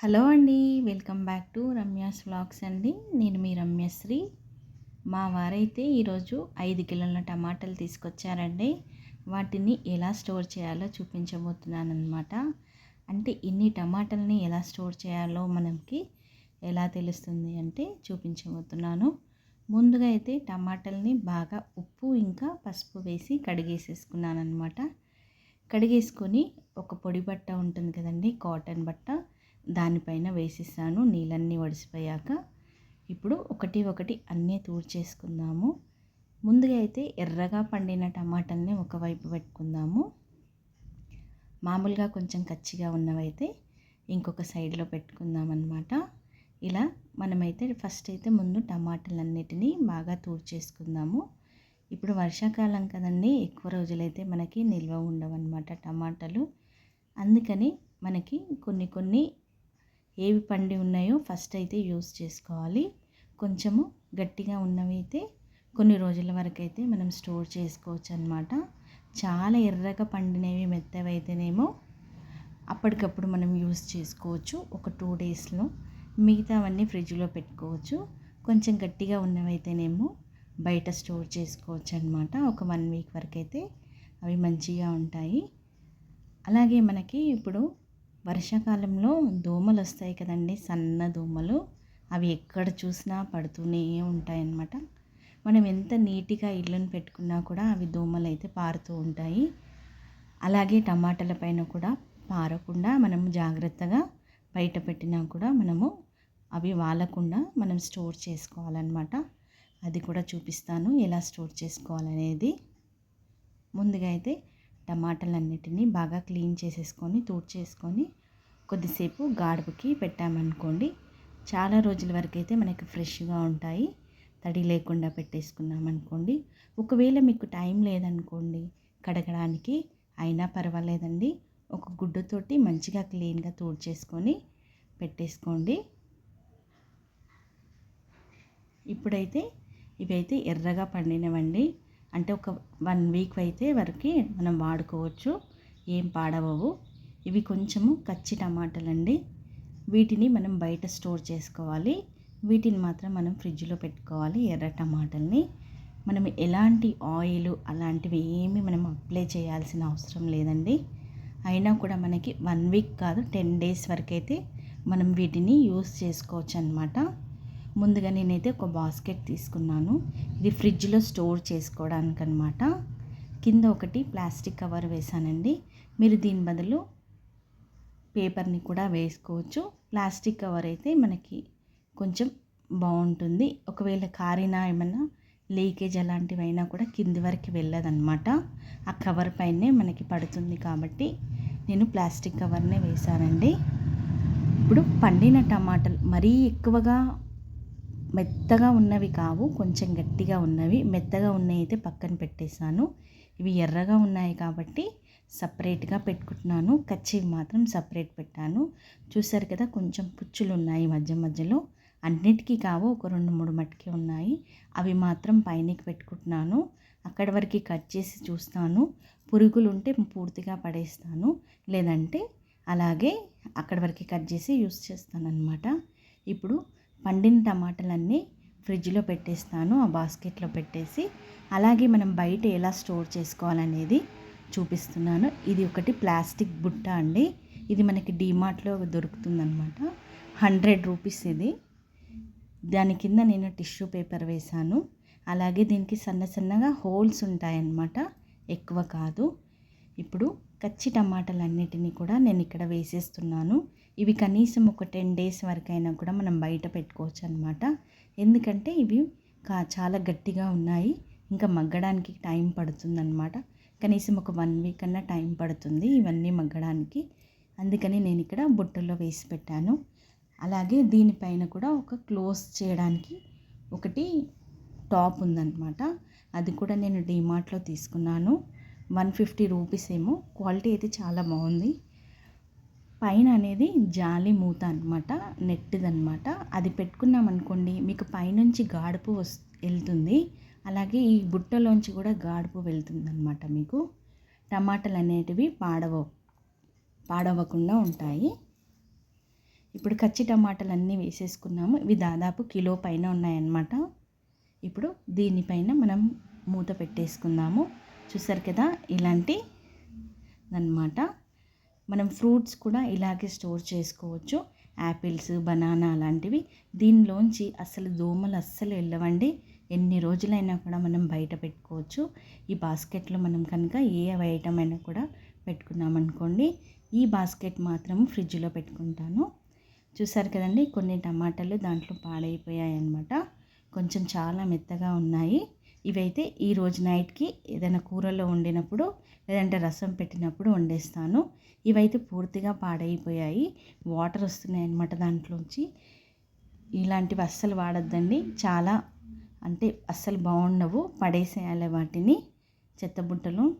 Hello అండి welcome back to Ramya's vlogs అండి. నేను మీ రమ్యశ్రీ. మా వారైతే ఈరోజు ఐదు కిలోల టమాటాలు తీసుకొచ్చారండి. వాటిని ఎలా స్టోర్ చేయాలో చూపించబోతున్నాను అనమాట అంటే ఇన్ని టమాటాలని ఎలా స్టోర్ చేయాలో మనకి ఎలా తెలుస్తుంది అంటే చూపించబోతున్నాను. ముందుగా అయితే టమాటాలని బాగా ఉప్పు ఇంకా పసుపు వేసి కడిగేసేసుకున్నాను అనమాట కడిగేసుకొని ఒక పొడి బట్ట ఉంటుంది కదండి కాటన్ బట్ట. దానిపైన వేసిస్తాను. నీళ్ళన్నీ వడిసిపోయాక ఇప్పుడు ఒకటి ఒకటి అన్నీ తూడ్చేసుకుందాము. ముందుగా అయితే ఎర్రగా పండిన టమాటాలని ఒకవైపు పెట్టుకుందాము. మామూలుగా కొంచెం కచ్చిగా ఉన్నవైతే ఇంకొక సైడ్లో పెట్టుకుందాం అనమాట ఇలా మనమైతే ఫస్ట్ అయితే ముందు టమాటాలన్నిటినీ బాగా తూడ్చేసుకుందాము. ఇప్పుడు వర్షాకాలం కదండి ఎక్కువ రోజులైతే మనకి నిల్వ ఉండవన్నమాట టమాటాలు. అందుకని మనకి కొన్ని కొన్ని ఏవి పండి ఉన్నాయో ఫస్ట్ అయితే యూస్ చేసుకోవాలి. కొంచెము గట్టిగా ఉన్నవి అయితే కొన్ని రోజుల వరకు అయితే మనం స్టోర్ చేసుకోవచ్చు అనమాట చాలా ఎర్రగా పండినవి మెత్తవైతేనేమో అప్పటికప్పుడు మనం యూస్ చేసుకోవచ్చు. ఒక టూ డేస్లో మిగతావన్నీ ఫ్రిడ్జ్లో పెట్టుకోవచ్చు. కొంచెం గట్టిగా ఉన్నవైతేనేమో బయట స్టోర్ చేసుకోవచ్చు అనమాట ఒక వన్ వీక్ వరకు అయితే అవి మంచిగా ఉంటాయి. అలాగే మనకి ఇప్పుడు వర్షాకాలంలో దోమలు వస్తాయి కదండి సన్న దోమలు. అవి ఎక్కడ చూసినా పడుతూనే ఉంటాయన్నమాట. మనం ఎంత నీట్గా ఇళ్ళను పెట్టుకున్నా కూడా అవి దోమలు అయితే పారుతూ ఉంటాయి. అలాగే టమాటాల పైన కూడా పారకుండా మనం జాగ్రత్తగా బయట పెట్టినా కూడా మనము అవి వాలకుండా మనం స్టోర్ చేసుకోవాలన్నమాట. అది కూడా చూపిస్తాను ఎలా స్టోర్ చేసుకోవాలనేది. ముందుగా అయితే టమాటాలన్నిటినీ బాగా క్లీన్ చేసేసుకొని చేసుకొని కొద్దిసేపు గాడుపుకి పెట్టామనుకోండి చాలా రోజుల వరకు అయితే మనకి ఫ్రెష్గా ఉంటాయి. తడి లేకుండా పెట్టేసుకున్నాం అనుకోండి ఒకవేళ మీకు టైం లేదనుకోండి కడగడానికి అయినా పర్వాలేదండి. ఒక గుడ్డతోటి మంచిగా క్లీన్గా చేసుకొని పెట్టేసుకోండి. ఇప్పుడైతే ఇవైతే ఎర్రగా పండినవండి. అంటే ఒక వన్ వీక్ అయితే వరకు మనం వాడుకోవచ్చు. ఏం పాడవవు. ఇవి కొంచెము కచ్చి టమాటాలండి. వీటిని మనం బయట స్టోర్ చేసుకోవాలి. వీటిని మాత్రం మనం ఫ్రిడ్జ్లో పెట్టుకోవాలి ఎర్ర టమాటాలని. మనం ఎలాంటి ఆయిల్ అలాంటివి ఏమి మనం అప్లై చేయాల్సిన అవసరం లేదండి. అయినా కూడా మనకి వన్ వీక్ కాదు టెన్ డేస్ వరకు అయితే మనం వీటిని యూస్ చేసుకోవచ్చు అనమాట ముందుగా నేనైతే ఒక బాస్కెట్ తీసుకున్నాను. ఇది ఫ్రిడ్జ్లో స్టోర్ చేసుకోవడానికి అనమాట కింద ఒకటి ప్లాస్టిక్ కవర్ వేసానండి మీరు దీని బదులు పేపర్ని కూడా వేసుకోవచ్చు. ప్లాస్టిక్ కవర్ అయితే మనకి కొంచెం బాగుంటుంది. ఒకవేళ కారినా ఏమైనా లీకేజ్ అలాంటివైనా కూడా కింది వరకు వెళ్ళదన్నమాట ఆ కవర్ పైనే మనకి పడుతుంది కాబట్టి నేను ప్లాస్టిక్ కవర్నే వేశానండి. ఇప్పుడు పండిన టమాటాలు మరీ ఎక్కువగా మెత్తగా ఉన్నవి కావు కొంచెం గట్టిగా ఉన్నవి. మెత్తగా ఉన్నవి అయితే పక్కన పెట్టేశాను. ఇవి ఎర్రగా ఉన్నాయి కాబట్టి సపరేట్గా పెట్టుకుంటున్నాను. కచ్చివి మాత్రం సపరేట్ పెట్టాను. చూసారు కదా కొంచెం పుచ్చులు ఉన్నాయి మధ్య మధ్యలో. అన్నిటికీ కావు ఒక రెండు మూడు మట్టుకి ఉన్నాయి. అవి మాత్రం పైనకి పెట్టుకుంటున్నాను. అక్కడి వరకు కట్ చేసి చూస్తాను. పురుగులు ఉంటే పూర్తిగా పడేస్తాను. లేదంటే అలాగే అక్కడి వరకు కట్ చేసి యూస్ చేస్తాను అనమాట ఇప్పుడు పండిన టమాటాలన్నీ ఫ్రిడ్జ్లో పెట్టేస్తాను ఆ బాస్కెట్లో పెట్టేసి. అలాగే మనం బయట ఎలా స్టోర్ చేసుకోవాలనేది చూపిస్తున్నాను. ఇది ఒకటి ప్లాస్టిక్ బుట్ట అండి. ఇది మనకి డీమార్ట్లో దొరుకుతుందనమాట హండ్రెడ్ రూపీస్ ఇది. దాని కింద నేను టిష్యూ పేపర్ వేశాను. అలాగే దీనికి సన్న సన్నగా హోల్స్ ఉంటాయన్నమాట. ఎక్కువ కాదు. ఇప్పుడు కచ్చి టమాటాలన్నిటినీ కూడా నేను ఇక్కడ వేసేస్తున్నాను. ఇవి కనీసం ఒక టెన్ డేస్ వరకైనా కూడా మనం బయట పెట్టుకోవచ్చు అనమాట ఎందుకంటే ఇవి కా చాలా గట్టిగా ఉన్నాయి. ఇంకా మగ్గడానికి టైం పడుతుందన్నమాట. కనీసం ఒక వన్ వీక్ అన్నా టైం పడుతుంది ఇవన్నీ మగ్గడానికి. అందుకని నేను ఇక్కడ బుట్టలో వేసి పెట్టాను. అలాగే దీనిపైన కూడా ఒక క్లోజ్ చేయడానికి ఒకటి టాప్ ఉందన్నమాట. అది కూడా నేను డిమార్ట్లో తీసుకున్నాను. వన్ ఫిఫ్టీ రూపీస్ ఏమో. క్వాలిటీ అయితే చాలా బాగుంది. పైన అనేది జాలి మూత అనమాట నెట్టిదనమాట అది పెట్టుకున్నాం అనుకోండి మీకు పైనుంచి గాడుపు వస్ వెళ్తుంది. అలాగే ఈ బుట్టలోంచి కూడా గాడుపు వెళ్తుంది అనమాట మీకు. టమాటాలు అనేటివి పాడవ పాడవకుండా ఉంటాయి. ఇప్పుడు కచ్చి టమాటాలు అన్నీ వేసేసుకున్నాము. ఇవి దాదాపు కిలో పైన ఉన్నాయన్నమాట. ఇప్పుడు దీనిపైన మనం మూత పెట్టేసుకుందాము. చూసారు కదా ఇలాంటి అనమాట మనం ఫ్రూట్స్ కూడా ఇలాగే స్టోర్ చేసుకోవచ్చు. యాపిల్స్ బనానా లాంటివి దీనిలోంచి అసలు దోమలు అస్సలు వెళ్ళవండి. ఎన్ని రోజులైనా కూడా మనం బయట పెట్టుకోవచ్చు. ఈ బాస్కెట్లో మనం కనుక ఏ ఐటమ్ అయినా కూడా పెట్టుకున్నామనుకోండి ఈ బాస్కెట్ మాత్రం ఫ్రిడ్జ్లో పెట్టుకుంటాను. చూసారు కదండి కొన్ని టమాటాలు దాంట్లో పాడైపోయాయి అన్నమాట కొంచెం చాలా మెత్తగా ఉన్నాయి. ఇవైతే ఈ రోజు నైట్కి ఏదైనా కూరలో వండినప్పుడు లేదంటే రసం పెట్టినప్పుడు వండేస్తాను. ఇవైతే పూర్తిగా పాడైపోయాయి. వాటర్ వస్తున్నాయి అన్నమాట దాంట్లోంచి. ఇలాంటివి అస్సలు వాడద్దండి. చాలా అంటే అస్సలు బాగుండవు. పడేసేయాలి వాటిని. చెత్తబుట్టలు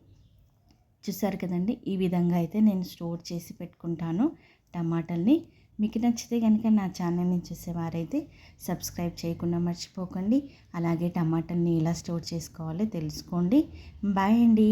చూసారు కదండి? ఈ విధంగా అయితే నేను స్టోర్ చేసి పెట్టుకుంటాను టమాటాల్ని. మీకు నచ్చితే కనుక నా ఛానల్ని చూసేవారైతే సబ్స్క్రైబ్ చేయకుండా మర్చిపోకండి. అలాగే టమాటాని ఎలా స్టోర్ చేసుకోవాలో తెలుసుకోండి. బాయ్ అండి.